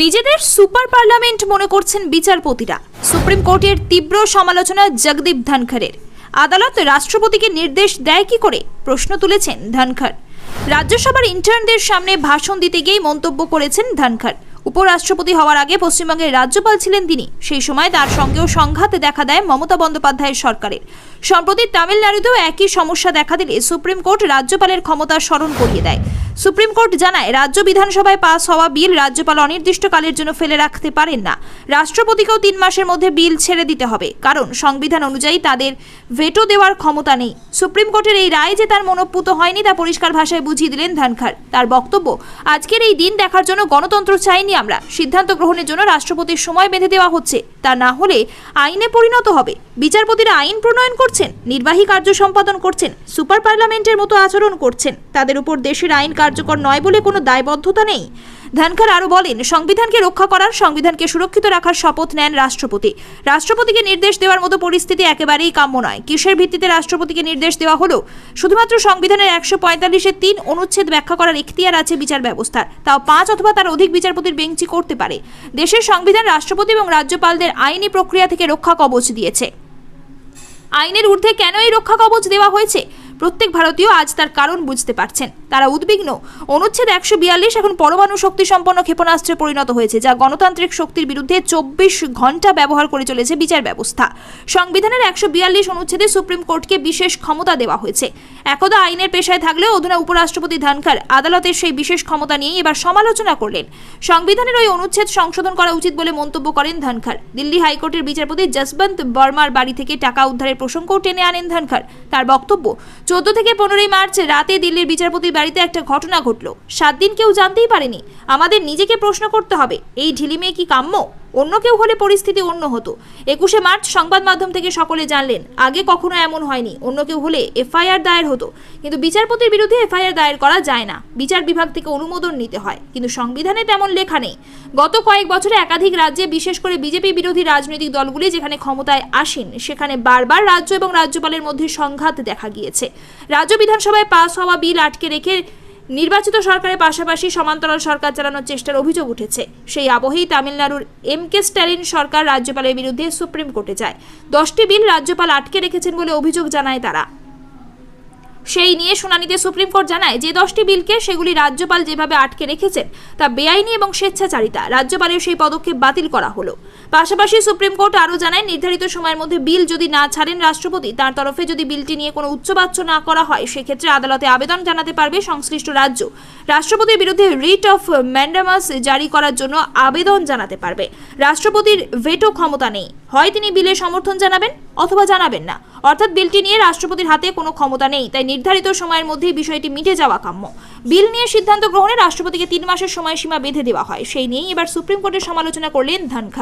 নিজেদের super parliament মনে করছেন বিচারপতিরা। সুপ্রিম কোর্টের তীব্র সমালোচনা জগদীপ ধনখড়ের। আদালত রাষ্ট্রপতিকে নির্দেশ দেয় কি করে? প্রশ্ন তুলেছেন ধনখড়। রাজ্যসভার ইন্টার্নদের সামনে ভাষণ দিতে গিয়েই মন্তব্য করেছেন ধনখড়। উপরাষ্ট্রপতি হওয়ার আগে পশ্চিমবঙ্গের রাজ্যপাল ছিলেন তিনি। সেই সময় তার সঙ্গেও সংঘাত দেখা দেয় মমতা বন্দ্যোপাধ্যায়ের সরকারের। সম্প্রতি তামিলনাড়ুতেও একই সমস্যা দেখা দিলে সুপ্রিম কোর্ট রাজ্যপালের ক্ষমতা স্মরণ করিয়ে দেয়। সুপ্রিম কোর্ট জানায়, রাজ্য বিধানসভায় পাস হওয়া বিল রাজ্যপাল অনির্দিষ্টকালের জন্য ফেলে রাখতে পারেন না। রাষ্ট্রপতিকেও তিন মাসের মধ্যে বিল ছেড়ে দিতে হবে। কারণ, সংবিধান অনুযায়ী তাদের ভেটো দেওয়ার ক্ষমতা নেই। সুপ্রিম কোর্টের এই রায় যে তার মনোপুত হয়নি তা পরিষ্কার ভাষায় বুঝিয়ে দিলেন ধানখার তার বক্তব্য, আজকের এই দিন দেখার জন্য গণতন্ত্র চাইনি আমরা। সিদ্ধান্ত গ্রহণের জন্য রাষ্ট্রপতির সময় বেঁধে দেওয়া হচ্ছে। তা না হলে আইনে পরিণত হবে। বিচারপতিরা আইন প্রণয়ন করছেন, নির্বাহী কার্য সম্পাদন করছেন, সুপার পার্লামেন্টের মতো আচরণ করছেন। তাদের উপর দেশের আইন কার্যকর নয় বলে কোনো দায়বদ্ধতা নেই। ধানখার আরও বলেন, সংবিধানকে রক্ষা করার, সংবিধানকে সুরক্ষিত রাখার শপথ নেন রাষ্ট্রপতি। রাষ্ট্রপতিকে নির্দেশ দেওয়ার মতো পরিস্থিতি একেবারেই কাম্য নয়। কিসের ভিত্তিতে রাষ্ট্রপতিকে নির্দেশ দেওয়া হলো? শুধুমাত্র সংবিধানের একশো পঁয়তাল্লিশের তিন অনুচ্ছেদ ব্যাখ্যা করার এখতিয়ার আছে বিচার ব্যবস্থার। তাও পাঁচ অথবা তার অধিক বিচারপতির বেঞ্চি করতে পারে। দেশের সংবিধান রাষ্ট্রপতি এবং রাজ্যপালদের আইনি প্রক্রিয়া থেকে রক্ষা কবচ দিয়েছে। আইনের ঊর্ধ্বে কেন এই রক্ষা কবচ দেওয়া হয়েছে? প্রত্যেক ভারতীয় আজ তার কারণ বুঝতে পারছেন। তারা উদ্বিগ্ন। অনুচ্ছেদ একশো বিয়াল্লিশ এখন পরমাণু শক্তি সম্পন্ন ক্ষেপণাস্ত্রে পরিণত হয়েছে, যা গণতান্ত্রিক শক্তির বিরুদ্ধে চব্বিশ ঘণ্টা ব্যবহার করে চলেছে বিচার ব্যবস্থা। সংবিধানের একশো বিয়াল্লিশ অনুচ্ছেদে সুপ্রিম কোর্টকে বিশেষ ক্ষমতা দেওয়া হয়েছে। একদা আইনের পেশায় থাকলেও অধুনা উপরাষ্ট্রপতি ধানখার আদালতের সেই বিশেষ ক্ষমতা নিয়ে এবার সমালোচনা করলেন। সংবিধানের ওই অনুচ্ছেদ সংশোধন করা উচিত বলে মন্তব্য করেন ধানখার দিল্লি হাইকোর্টের বিচারপতি জসবন্ত বর্মার বাড়ি থেকে টাকা উদ্ধারের প্রসঙ্গও টেনে আনেন ধানখার তার বক্তব্য চোদ্দ থেকে পনেরোই মার্চ রাতে দিল্লির বিচারপতির বাড়িতে একটা ঘটনা ঘটল। সাত দিন কেউ জানতেই পারেনি। আমাদের নিজেকে প্রশ্ন করতে হবে, এই ঢিলিমে কি কাম্য? অন্য কেউ হলে পরিস্থিতি অন্য হতো। একুশে মার্চ সংবাদ মাধ্যম থেকে সকলে জানলেন, আগে কখনো এমন হয়নি, অন্য কেউ হলে এফআইআর দায়ের হতো। কিন্তু বিচারপতির বিরুদ্ধে এফআইআর দায়ের করা যায় না। বিচার বিভাগ থেকে অনুমোদন নিতে হয়, কিন্তু সংবিধানে তেমন লেখা নেই। গত কয়েক বছরে একাধিক রাজ্যে, বিশেষ করে বিজেপি বিরোধী রাজনৈতিক দলগুলি যেখানে ক্ষমতায় আসেন, সেখানে বারবার রাজ্য এবং রাজ্যপালের মধ্যে সংঘাত দেখা গিয়েছে। রাজ্য বিধানসভায় পাস হওয়া বিল আটকে রেখে নির্বাচিত সরকারের পাশাপাশি সমান্তরাল সরকার চালানোর চেষ্টার অভিযোগ উঠেছে। সেই আবহেই তামিলনাড়ুর এম কে স্ট্যালিন সরকার রাজ্যপালের বিরুদ্ধে সুপ্রিম কোর্টে যায়। দশটি বিল রাজ্যপাল আটকে রেখেছেন বলে অভিযোগ জানায় তারা। সেই নিয়ে শুনানিতে সুপ্রিম কোর্ট জানায় যে দশটি বিলকে সেগুলি রাজ্যপাল যেভাবে আটকে রেখেছেন, তা বেআইনি এবং স্বেচ্ছাচারিতা। রাজ্যপালের সেই পদক্ষেপ বাতিল করা হলো। পাশাপাশি সুপ্রিম কোর্ট আরও জানায়, নির্ধারিত সময়ের মধ্যে বিল যদি না ছাড়েন রাষ্ট্রপতি, তার তরফে যদি বিলটি নিয়ে কোনো উচ্চবাচ্য না করা হয়, সেক্ষেত্রে আদালতে আবেদন জানাতে পারবে সংশ্লিষ্ট রাজ্য। রাষ্ট্রপতির বিরুদ্ধে রিট অফ ম্যান্ডামাস জারি করার জন্য আবেদন জানাতে পারবে। রাষ্ট্রপতির ভেটো ক্ষমতা নেই। হয় তিনি বিলের সমর্থন জানাবেন অথবা জানাবেন না। অর্থাৎ বিলটি নিয়ে রাষ্ট্রপতির হাতে কোনো ক্ষমতা নেই, তাই নির্ধারিত সময়ের মধ্যেই বিষয়টি মিটে যাওয়া কাম্য। বিল নিয়ে সিদ্ধান্ত গ্রহণে রাষ্ট্রপতিকে তিন মাসের সময়সীমা বেঁধে দেওয়া হয়। সেই নিয়েই এবার সুপ্রিম কোর্টের সমালোচনা করলেন ধানখার